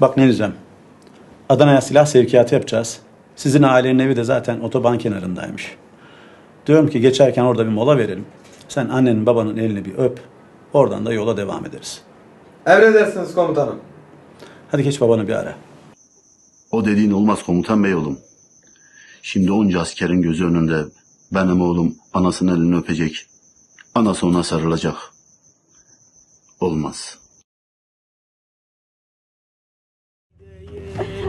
Bak ne diyeceğim. Adana'ya silah sevkiyatı yapacağız. Sizin ailenin evi de zaten otoban kenarındaymış. Diyorum ki geçerken orada bir mola verelim. Sen annenin babanın elini bir öp. Oradan da yola devam ederiz. Emredersiniz komutanım. Hadi geç babanı bir ara. O dediğin olmaz komutan bey oğlum. Şimdi onca askerin gözü önünde benim oğlum anasının elini öpecek. Anası ona sarılacak. Olmaz.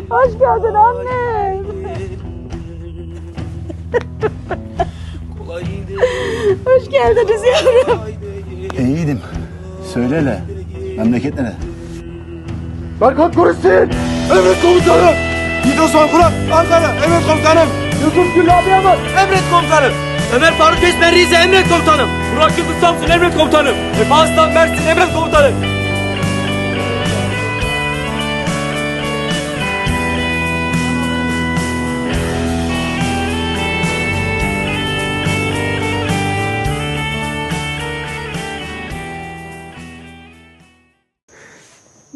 Hoş geldin anne. Hoş geldiniz yavrum. İyiydim. Söyle hele. Memleket nere? Berkat Kurusin! Emret komutanım! Osman Kurak, Ankara, emret komutanım! Yusuf Gül abiye bak! Emret komutanım. Ömer Faruk Esmer Rize emret komutanım. Burak Yıldız Samsun emret komutanım. Efe Aslan Mersin emret komutanım.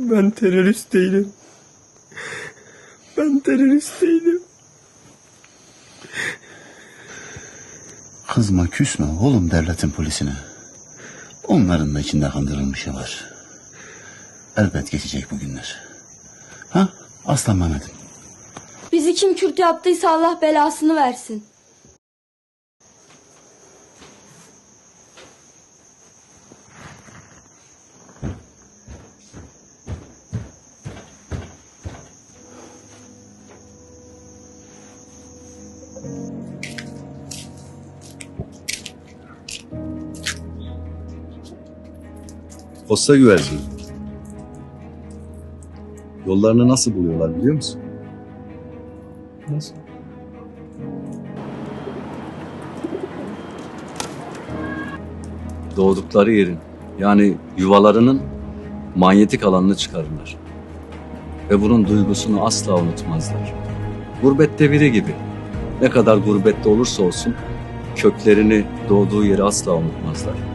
Ben terörist değilim. Ben terörist değilim. Kızma küsme oğlum devletin polisine. Onların da içinde kandırılmışı var. Elbet geçecek bu günler. Ha? Aslan Mehmet'im. Bizi kim Kürt yaptıysa Allah belasını versin. Posta güvercini. Yollarını nasıl buluyorlar biliyor musun? Nasıl? Doğdukları yerin yani yuvalarının manyetik alanını çıkarırlar. Ve bunun duygusunu asla unutmazlar. Gurbette biri gibi. Ne kadar gurbette olursa olsun köklerini, doğduğu yeri asla unutmazlar.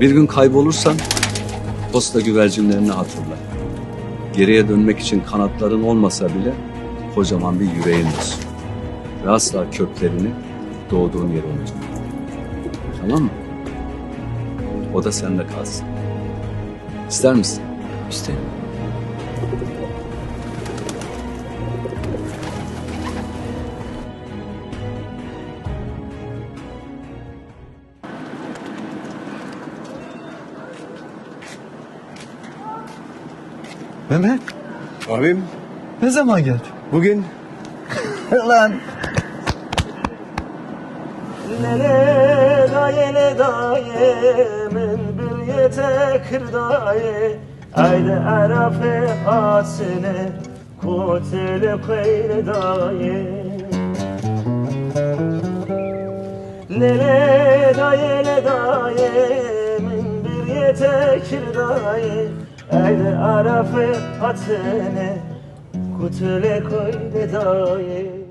Bir gün kaybolursan posta güvercinlerini hatırla. Geriye dönmek için kanatların olmasa bile kocaman bir yüreğin olsun. Ve asla köklerini doğduğun yeri unutma. Tamam mı? O da sende kalsın. İster misin? İşte. Mehmet. Abim. Ne zaman geldi? Bugün. Lan. Nere daye ne daye min bir yete kırdaye Ayda arafe asine kutele kayre daye Nere kırdaye Ayda arafe atine kutele kayre daye